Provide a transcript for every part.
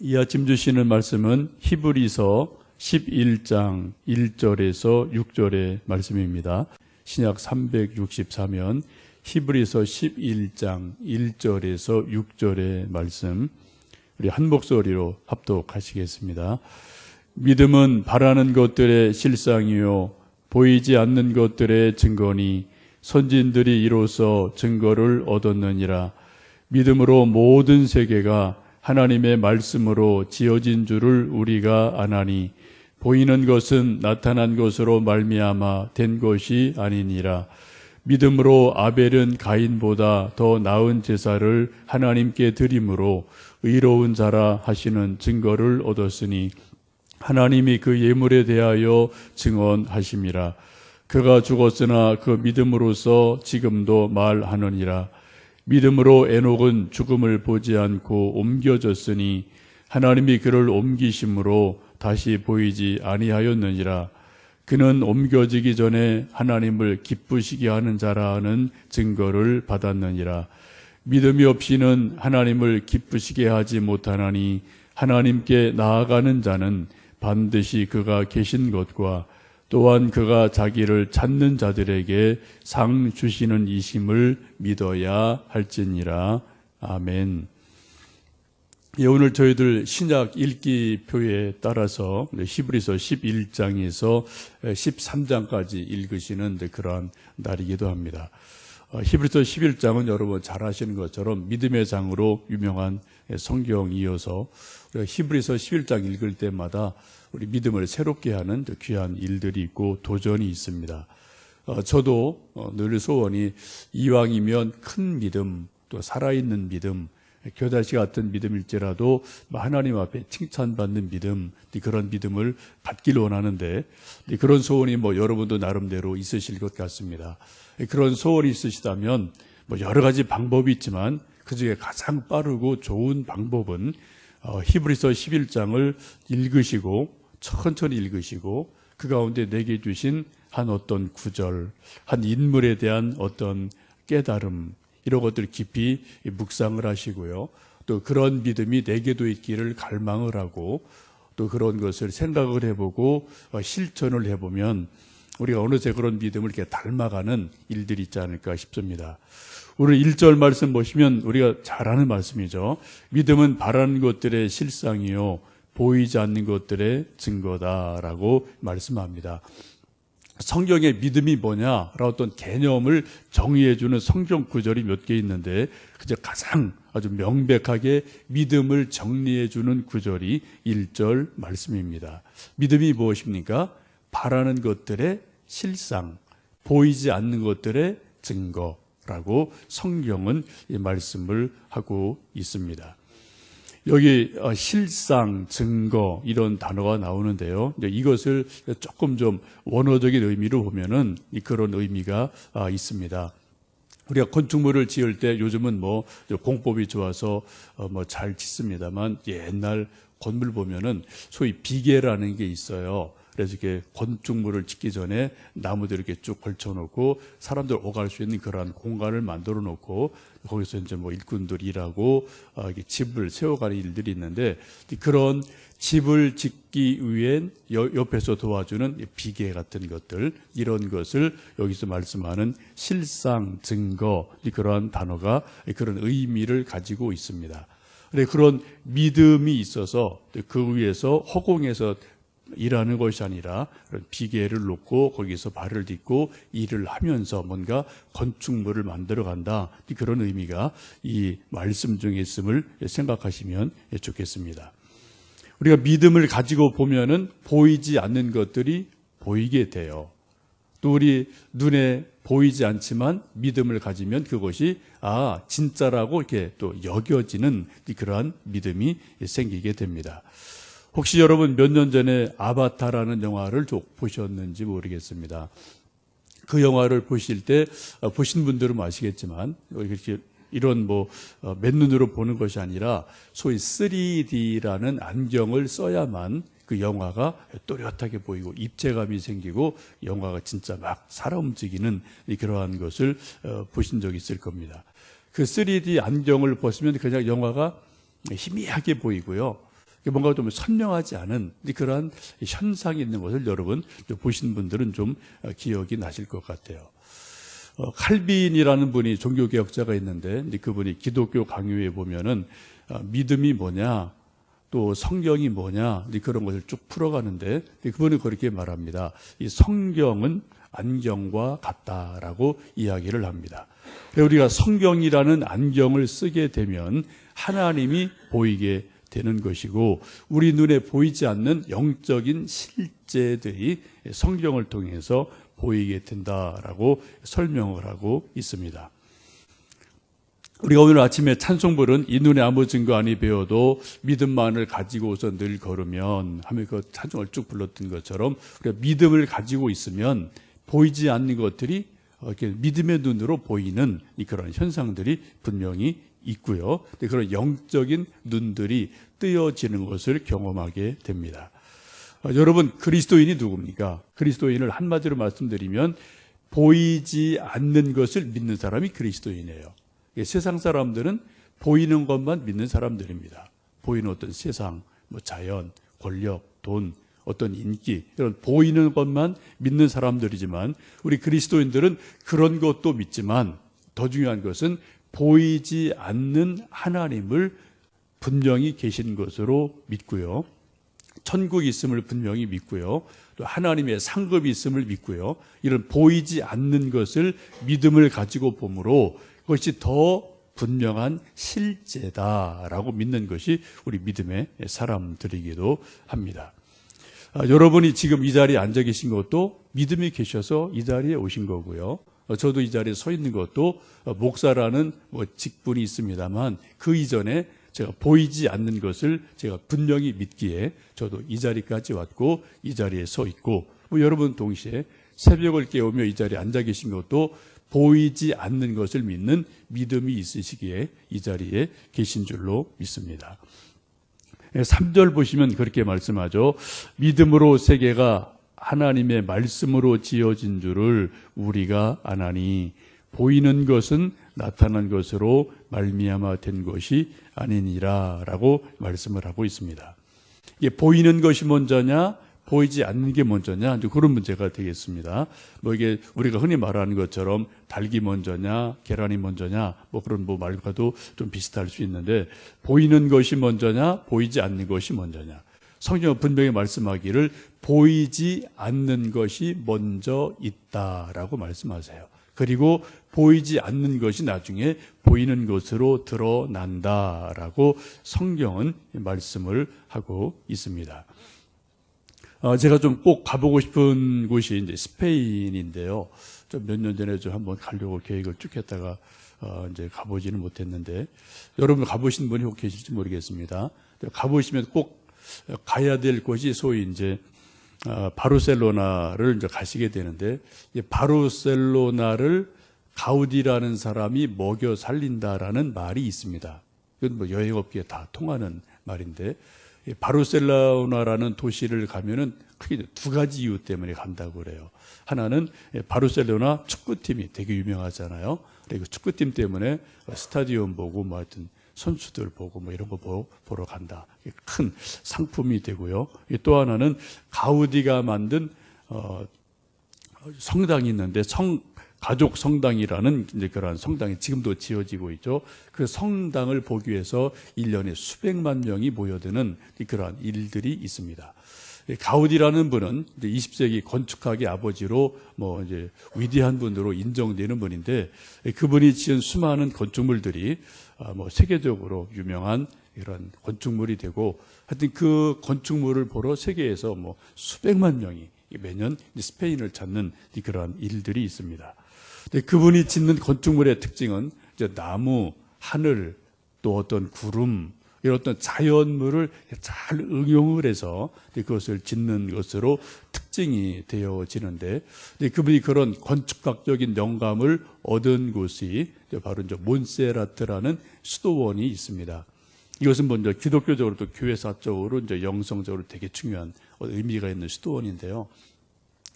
이 아침 주시는 말씀은 히브리서 11장 1절에서 6절의 말씀입니다. 신약 364면 히브리서 11장 1절에서 6절의 말씀 우리 한 목소리로 합독하시겠습니다. 믿음은 바라는 것들의 실상이요 보이지 않는 것들의 증거니 선진들이 이로써 증거를 얻었느니라 믿음으로 모든 세계가 하나님의 말씀으로 지어진 줄을 우리가 아나니 보이는 것은 나타난 것으로 말미암아 된 것이 아니니라. 믿음으로 아벨은 가인보다 더 나은 제사를 하나님께 드림으로 의로운 자라 하시는 증거를 얻었으니 하나님이 그 예물에 대하여 증언하심이라. 그가 죽었으나 그 믿음으로서 지금도 말하느니라 믿음으로 에녹은 죽음을 보지 않고 옮겨졌으니 하나님이 그를 옮기심으로 다시 보이지 아니하였느니라. 그는 옮겨지기 전에 하나님을 기쁘시게 하는 자라는 증거를 받았느니라. 믿음이 없이는 하나님을 기쁘시게 하지 못하나니 하나님께 나아가는 자는 반드시 그가 계신 것과 또한 그가 자기를 찾는 자들에게 상 주시는 이심을 믿어야 할지니라. 아멘. 예, 오늘 저희들 신약 읽기 표에 따라서 히브리서 11장에서 13장까지 읽으시는 그러한 날이기도 합니다. 어, 히브리서 11장은 여러분 잘 아시는 것처럼 믿음의 장으로 유명한 성경이어서 우리가 히브리서 11장 읽을 때마다 우리 믿음을 새롭게 하는 귀한 일들이 있고 도전이 있습니다. 어, 저도 어, 늘 소원이 이왕이면 큰 믿음, 또 살아있는 믿음, 교다시 같은 믿음일지라도 하나님 앞에 칭찬받는 믿음, 그런 믿음을 갖길 원하는데 그런 소원이 뭐 여러분도 나름대로 있으실 것 같습니다. 그런 소원이 있으시다면 뭐 여러 가지 방법이 있지만 그 중에 가장 빠르고 좋은 방법은 어, 히브리서 11장을 읽으시고 천천히 읽으시고 그 가운데 내게 주신 한 어떤 구절, 한 인물에 대한 어떤 깨달음 이런 것들 깊이 묵상을 하시고요. 또 그런 믿음이 내게도 있기를 갈망을 하고 또 그런 것을 생각을 해보고 어, 실천을 해보면 우리가 어느새 그런 믿음을 이렇게 닮아가는 일들이 있지 않을까 싶습니다. 오늘 1절 말씀 보시면 우리가 잘 아는 말씀이죠. 믿음은 바라는 것들의 실상이요. 보이지 않는 것들의 증거다라고 말씀합니다. 성경의 믿음이 뭐냐라고 어떤 개념을 정의해주는 성경 구절이 몇 개 있는데 그저 가장 아주 명백하게 믿음을 정리해주는 구절이 1절 말씀입니다. 믿음이 무엇입니까? 바라는 것들의 실상, 보이지 않는 것들의 증거라고 성경은 이 말씀을 하고 있습니다. 여기 어, 실상, 증거 이런 단어가 나오는데요. 이것을 조금 좀 원어적인 의미로 보면은 그런 의미가 아, 있습니다. 우리가 건축물을 지을 때 요즘은 뭐 공법이 좋아서 어, 뭐잘 짓습니다만 옛날 건물 보면은 소위 비계라는 게 있어요. 그래서 이렇게 건축물을 짓기 전에 나무들 이렇게 쭉 걸쳐놓고 사람들 오갈 수 있는 그러한 공간을 만들어 놓고 거기서 이제 뭐 일꾼들이 일하고 어, 집을 세워가는 일들이 있는데 그런 집을 짓기 위한 옆에서 도와주는 비계 같은 것들 이런 것을 여기서 말씀하는 실상 증거 그러한 단어가 그런 의미를 가지고 있습니다. 그런 믿음이 있어서 그 위에서 허공에서 일하는 것이 아니라 비계를 놓고 거기서 발을 딛고 일을 하면서 뭔가 건축물을 만들어 간다. 그런 의미가 이 말씀 중에 있음을 생각하시면 좋겠습니다. 우리가 믿음을 가지고 보면은 보이지 않는 것들이 보이게 돼요. 또 우리 눈에 보이지 않지만 믿음을 가지면 그것이 아, 진짜라고 이렇게 또 여겨지는 그러한 믿음이 생기게 됩니다. 혹시 여러분 몇 년 전에 아바타라는 영화를 보셨는지 모르겠습니다. 그 영화를 보실 때 어, 보신 분들은 아시겠지만 이렇게 이런 뭐 어, 맨눈으로 보는 것이 아니라 소위 3D라는 안경을 써야만 그 영화가 또렷하게 보이고 입체감이 생기고 영화가 진짜 막 살아 움직이는 그러한 것을 어, 보신 적이 있을 겁니다. 그 3D 안경을 벗으면 그냥 영화가 희미하게 보이고요. 뭔가 좀 선명하지 않은 그러한 현상이 있는 것을 여러분 보신 분들은 좀 기억이 나실 것 같아요. 어, 칼빈이라는 분이 종교개혁자가 있는데 그분이 기독교 강요에 보면은 어, 믿음이 뭐냐 또 성경이 뭐냐 그런 것을 쭉 풀어가는데 그분이 그렇게 말합니다. 이 성경은 안경과 같다라고 이야기를 합니다. 우리가 성경이라는 안경을 쓰게 되면 하나님이 보이게 되는 것이고 우리 눈에 보이지 않는 영적인 실제들이 성경을 통해서 보이게 된다라고 설명을 하고 있습니다. 우리가 오늘 아침에 찬송부는 이 눈에 아무 증거 아니 배워도 믿음만을 가지고서 늘 걸으면 하며 그 찬송을 쭉 불렀던 것처럼 우리가 믿음을 가지고 있으면 보이지 않는 것들이 이렇게 믿음의 눈으로 보이는 그런 현상들이 분명히 있고요. 그런 영적인 눈들이 뜨여지는 것을 경험하게 됩니다. 어, 여러분 그리스도인이 누굽니까? 그리스도인을 한마디로 말씀드리면 보이지 않는 것을 믿는 사람이 그리스도인이에요. 세상 사람들은 보이는 것만 믿는 사람들입니다. 보이는 어떤 세상, 뭐 자연, 권력, 돈, 어떤 인기 이런 보이는 것만 믿는 사람들이지만 우리 그리스도인들은 그런 것도 믿지만 더 중요한 것은 보이지 않는 하나님을 분명히 계신 것으로 믿고요. 천국이 있음을 분명히 믿고요. 또 하나님의 상급이 있음을 믿고요. 이런 보이지 않는 것을 믿음을 가지고 보므로 그것이 더 분명한 실제다라고 믿는 것이 우리 믿음의 사람들이기도 합니다. 아, 여러분이 지금 이 자리에 앉아 계신 것도 믿음이 계셔서 이 자리에 오신 거고요. 어, 저도 이 자리에 서 있는 것도 어, 목사라는 뭐 직분이 있습니다만 그 이전에 제가 보이지 않는 것을 제가 분명히 믿기에 저도 이 자리까지 왔고 이 자리에 서 있고 뭐 여러분 동시에 새벽을 깨우며 이 자리에 앉아 계신 것도 보이지 않는 것을 믿는 믿음이 있으시기에 이 자리에 계신 줄로 믿습니다. 3절 보시면 그렇게 말씀하죠. 믿음으로 세계가 하나님의 말씀으로 지어진 줄을 우리가 아나니 보이는 것은 나타난 것으로 말미암아 된 것이 아니니라라고 말씀을 하고 있습니다. 이게 보이는 것이 먼저냐, 보이지 않는 게 먼저냐, 이제 그런 문제가 되겠습니다. 뭐 이게 우리가 흔히 말하는 것처럼 닭이 먼저냐, 계란이 먼저냐, 뭐 그런 뭐 말과도 좀 비슷할 수 있는데 보이는 것이 먼저냐, 보이지 않는 것이 먼저냐. 성경은 분명히 말씀하기를 보이지 않는 것이 먼저 있다라고 말씀하세요. 그리고 보이지 않는 것이 나중에 보이는 것으로 드러난다라고 성경은 말씀을 하고 있습니다. 어, 제가 좀 꼭 가보고 싶은 곳이 이제 스페인인데요. 좀 몇 년 전에 좀 한번 가려고 계획을 쭉 했다가 어, 이제 가보지는 못했는데 여러분 가보신 분이 혹 계실지 모르겠습니다. 가보시면 꼭 가야 될 곳이 소위 이제 어, 바르셀로나를 이제 가시게 되는데 바르셀로나를 가우디라는 사람이 먹여 살린다라는 말이 있습니다. 이건 뭐 여행업계에 다 통하는 말인데 바르셀로나라는 도시를 가면은 크게 두 가지 이유 때문에 간다고 그래요. 하나는 바르셀로나 축구팀이 되게 유명하잖아요. 그리고 축구팀 때문에 스타디움 보고 뭐 하여튼 선수들 보고 뭐 이런 거 보러 간다. 큰 상품이 되고요. 또 하나는 가우디가 만든 어, 성당이 있는데 성 가족 성당이라는 이제 그러한 성당이 지금도 지어지고 있죠. 그 성당을 보기 위해서 1년에 수백만 명이 모여드는 그러한 일들이 있습니다. 가우디라는 분은 이제 20세기 건축학의 아버지로 뭐 이제 위대한 분으로 인정되는 분인데 그분이 지은 수많은 건축물들이 아, 뭐 세계적으로 유명한 이런 건축물이 되고 하여튼 그 건축물을 보러 세계에서 뭐 수백만 명이 매년 스페인을 찾는 그러한 일들이 있습니다. 그분이 짓는 건축물의 특징은 이제 나무, 하늘, 또 어떤 구름, 이런 어떤 자연물을 잘 응용을 해서 그것을 짓는 것으로 특징이 되어지는데 그분이 그런 건축학적인 영감을 얻은 곳이 바로 이제 몬세라트라는 수도원이 있습니다. 이것은 먼저 기독교적으로 또 교회사적으로 이제 영성적으로 되게 중요한 의미가 있는 수도원인데요.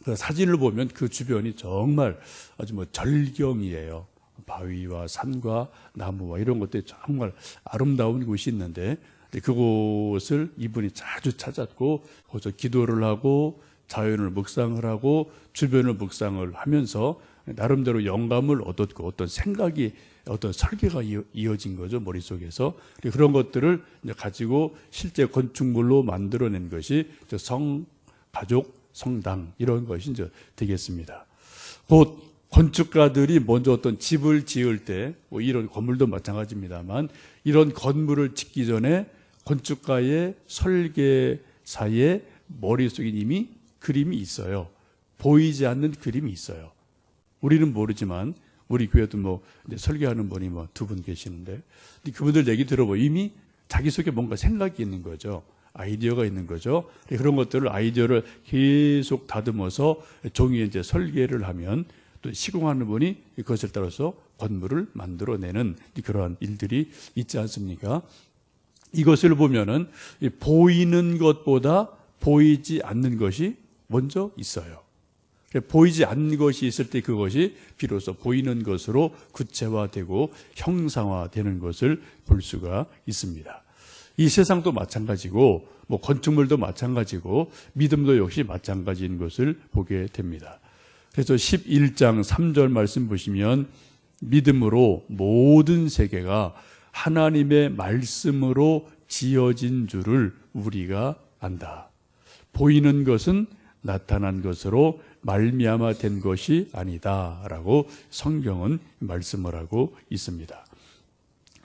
그 사진을 보면 그 주변이 정말 아주 뭐 절경이에요. 바위와 산과 나무와 이런 것들이 정말 아름다운 곳이 있는데 그곳을 이분이 자주 찾았고 거기서 기도를 하고 자연을 묵상을 하고 주변을 묵상을 하면서 나름대로 영감을 얻었고 어떤 생각이 어떤 설계가 이어- 이어진 거죠 머릿속에서 그런 것들을 가지고 실제 건축물로 만들어낸 것이 성 가족 성당 이런 것이 이제 되겠습니다. 곧 건축가들이 먼저 어떤 집을 지을 때, 뭐 이런 건물도 마찬가지입니다만, 이런 건물을 짓기 전에 건축가의 설계사의 머릿속에 이미 그림이 있어요. 보이지 않는 그림이 있어요. 우리는 모르지만, 우리 교회도 뭐, 설계하는 분이 뭐 두 분 계시는데, 그분들 얘기 들어보 이미 자기 속에 뭔가 생각이 있는 거죠. 아이디어가 있는 거죠. 그런 것들을 아이디어를 계속 다듬어서 종이에 이제 설계를 하면 또 시공하는 분이 그것을 따라서 건물을 만들어내는 그러한 일들이 있지 않습니까? 이것을 보면은 이 보이는 것보다 보이지 않는 것이 먼저 있어요. 보이지 않는 것이 있을 때 그것이 비로소 보이는 것으로 구체화되고 형상화되는 것을 볼 수가 있습니다. 이 세상도 마찬가지고 뭐 건축물도 마찬가지고 믿음도 역시 마찬가지인 것을 보게 됩니다. 그래서 11장 3절 말씀 보시면 믿음으로 모든 세계가 하나님의 말씀으로 지어진 줄을 우리가 안다. 보이는 것은 나타난 것으로 말미암아 된 것이 아니다라고 성경은 말씀을 하고 있습니다.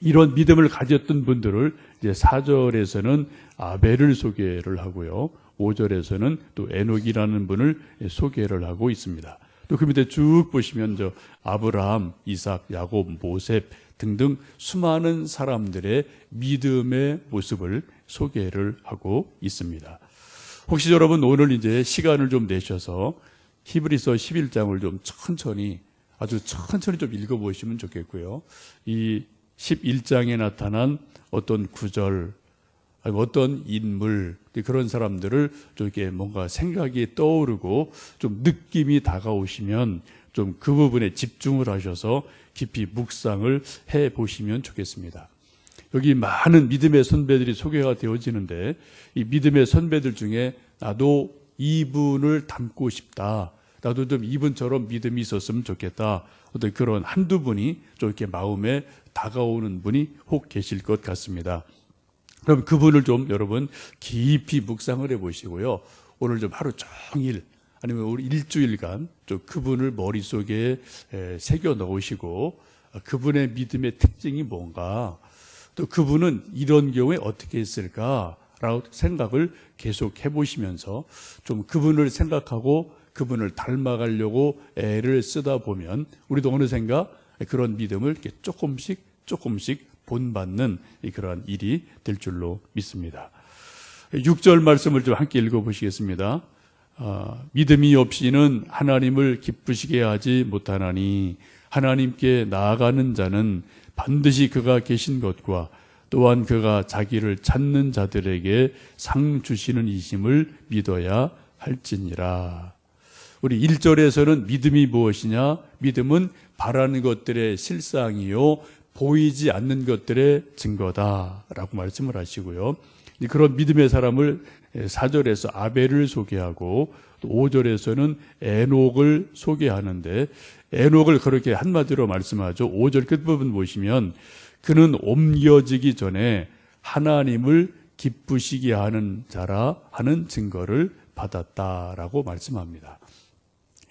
이런 믿음을 가졌던 분들을 이제 4절에서는 아벨을 소개를 하고요. 5절에서는 또 에녹이라는 분을 소개를 하고 있습니다. 또 그 밑에 쭉 보시면 저 아브라함, 이삭, 야곱, 모셉 등등 수많은 사람들의 믿음의 모습을 소개를 하고 있습니다. 혹시 여러분 오늘 이제 시간을 좀 내셔서 히브리서 11장을 좀 천천히 아주 천천히 좀 읽어보시면 좋겠고요. 이 11장에 나타난 어떤 구절, 어떤 인물, 그런 사람들을 좀 이렇게 뭔가 생각이 떠오르고 좀 느낌이 다가오시면 좀 그 부분에 집중을 하셔서 깊이 묵상을 해 보시면 좋겠습니다. 여기 많은 믿음의 선배들이 소개가 되어지는데 이 믿음의 선배들 중에 나도 이분을 닮고 싶다. 나도 좀 이분처럼 믿음이 있었으면 좋겠다. 어떤 그런 한두 분이 좀 이렇게 마음에 다가오는 분이 혹 계실 것 같습니다. 그럼 그분을 좀 여러분 깊이 묵상을 해 보시고요. 오늘 좀 하루 종일 아니면 우리 일주일간 좀 그분을 머릿속에 에, 새겨 넣으시고 그분의 믿음의 특징이 뭔가 또 그분은 이런 경우에 어떻게 했을까라고 생각을 계속 해보시면서 좀 그분을 생각하고 그분을 닮아가려고 애를 쓰다 보면 우리도 어느샌가 그런 믿음을 이렇게 조금씩 조금씩 본받는 그러한 일이 될 줄로 믿습니다. 6절 말씀을 좀 함께 읽어보시겠습니다. 아, 믿음이 없이는 하나님을 기쁘시게 하지 못하나니 하나님께 나아가는 자는 반드시 그가 계신 것과 또한 그가 자기를 찾는 자들에게 상 주시는 이심을 믿어야 할지니라. 우리 1절에서는 믿음이 무엇이냐? 믿음은 바라는 것들의 실상이요. 보이지 않는 것들의 증거다라고 말씀을 하시고요. 그런 믿음의 사람을 4절에서 아벨을 소개하고 5절에서는 에녹을 소개하는데 에녹을 그렇게 한마디로 말씀하죠. 5절 끝부분 보시면 그는 옮겨지기 전에 하나님을 기쁘시게 하는 자라 하는 증거를 받았다라고 말씀합니다.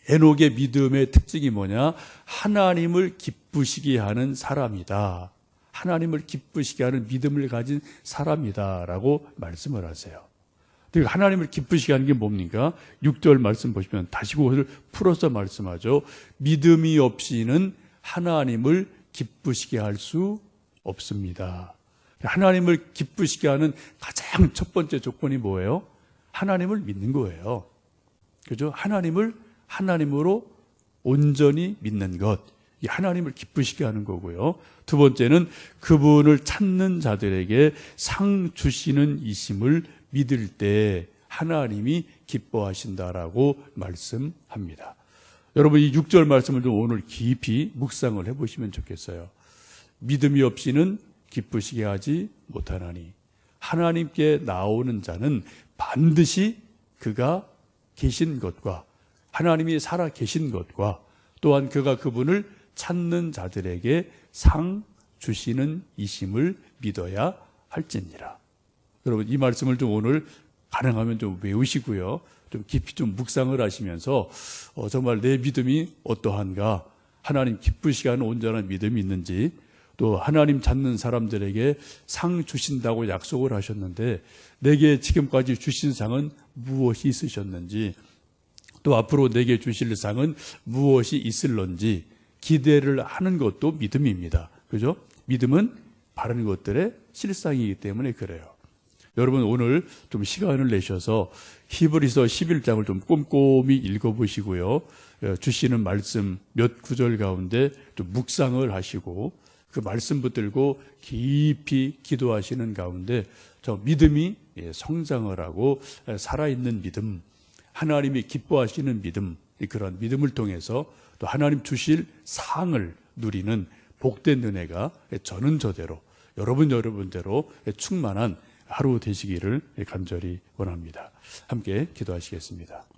에녹의 믿음의 특징이 뭐냐? 하나님을 기쁘시게 하는 사람이다. 하나님을 기쁘시게 하는 믿음을 가진 사람이다라고 말씀을 하세요. 그리고 하나님을 기쁘시게 하는 게 뭡니까? 6절 말씀 보시면 다시 그것을 풀어서 말씀하죠. 믿음이 없이는 하나님을 기쁘시게 할 수 없습니다. 하나님을 기쁘시게 하는 가장 첫 번째 조건이 뭐예요? 하나님을 믿는 거예요. 그죠? 하나님을 하나님으로 온전히 믿는 것. 이 하나님을 기쁘시게 하는 거고요. 두 번째는 그분을 찾는 자들에게 상 주시는 이심을 믿을 때 하나님이 기뻐하신다라고 말씀합니다. 여러분 이 6절 말씀을 좀 오늘 깊이 묵상을 해 보시면 좋겠어요. 믿음이 없이는 기쁘시게 하지 못하나니 하나님께 나오는 자는 반드시 그가 계신 것과 하나님이 살아 계신 것과 또한 그가 그분을 찾는 자들에게 상 주시는 이심을 믿어야 할지니라. 여러분 이 말씀을 좀 오늘 가능하면 좀 외우시고요. 좀 깊이 좀 묵상을 하시면서 어, 정말 내 믿음이 어떠한가 하나님 기쁘시게 하는 온전한 믿음이 있는지 또 하나님 찾는 사람들에게 상 주신다고 약속을 하셨는데 내게 지금까지 주신 상은 무엇이 있으셨는지 또 앞으로 내게 주실 상은 무엇이 있을런지 기대를 하는 것도 믿음입니다. 그죠? 믿음은 바른 것들의 실상이기 때문에 그래요. 여러분 오늘 좀 시간을 내셔서 히브리서 11장을 좀 꼼꼼히 읽어보시고요. 어, 주시는 말씀 몇 구절 가운데 좀 묵상을 하시고 그 말씀 붙들고 깊이 기도하시는 가운데 저 믿음이 예, 성장을 하고 예, 살아있는 믿음, 하나님이 기뻐하시는 믿음, 그런 믿음을 통해서 또 하나님 주실 상을 누리는 복된 은혜가 저는 저대로 여러분 여러분대로 충만한 하루 되시기를 간절히 원합니다. 함께 기도하시겠습니다.